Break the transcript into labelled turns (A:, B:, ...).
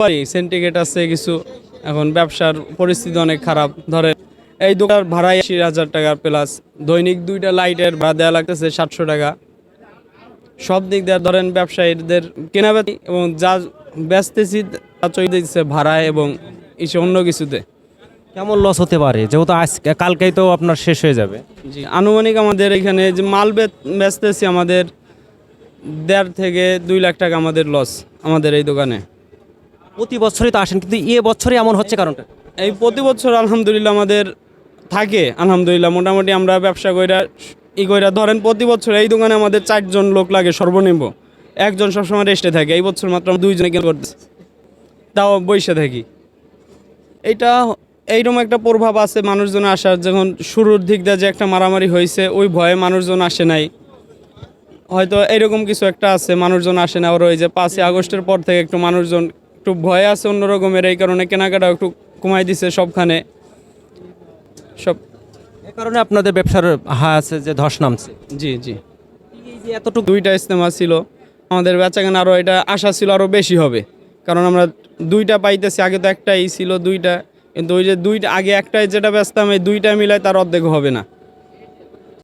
A: পারি সেন্টিকেট আছে কিছু। এখন ব্যবসার পরিস্থিতি অনেক খারাপ। ধরেন এই দোকান ভাড়াই আশি হাজার টাকা প্লাস দৈনিক দুইটা লাইটের ভাড়া দেওয়া লাগতেছে সাতশো টাকা। সব দিক দিয়ে ধরেন ব্যবসায়ীদের কেনাবেচি এবং যা বেচতেছি তা চলে দিচ্ছে ভাড়ায় এবং ইসে অন্য কিছুতে।
B: কেমন লস হতে পারে? যেহেতু আজ কালকেই তো আপনার শেষ হয়ে যাবে।
A: জি আনুমানিক আমাদের এখানে যে মাল বেচতেছি আমাদের দেড় থেকে দুই লাখ টাকা আমাদের লস আমাদের এই দোকানে।
B: প্রতি বছরই তো আসেন, কিন্তু এ বছরই এমন হচ্ছে কারণটা?
A: এই প্রতি বছর আলহামদুলিল্লাহ আমাদের থাকে, আলহামদুলিল্লাহ মোটামুটি আমরা ব্যবসা কইরা ই কইরা ধরেন প্রতি বছর এই দোকানে আমাদের চারজন লোক লাগে সর্বনিম্ন। একজন সবসময় রেস্টে থাকে, এই বছর মাত্র আমরা দুইজনে কেন করতেছি। তাও বৈশে থাকি। এটা এইরকম একটা প্রভাব আছে মানুষজন আসার, যখন শুরুর দিক দিয়ে যে একটা মারামারি হয়েছে ওই ভয়ে মানুষজন আসে নাই। হয়তো এরকম কিছু একটা আছে, মানুষজন আসে না, ওর ওই যে পাঁচই আগস্টের পর থেকে একটু মানুষজন একটু ভয় আছে অন্যরকমের এই কারণে কেনাকাটা একটু কমাই দিছে সবখানে। সব
B: এ কারণে আপনাদের ব্যবসার হা আছে যে ধস নামছে।
A: জি জি।
B: এই যে এতটুকু
A: দুইটা ইস্তেমা ছিল আমাদের বেচাকেনা আরও এটা আশা ছিল আরও বেশি হবে। কারণ আমরা দুইটা পাইতেছি আগে তো একটাই ছিল দুইটা কিন্তু ওই যে দুইটা আগে একটাই যেটা বেচতাম এই দুইটা মিলায় তার অর্ধেক হবে না।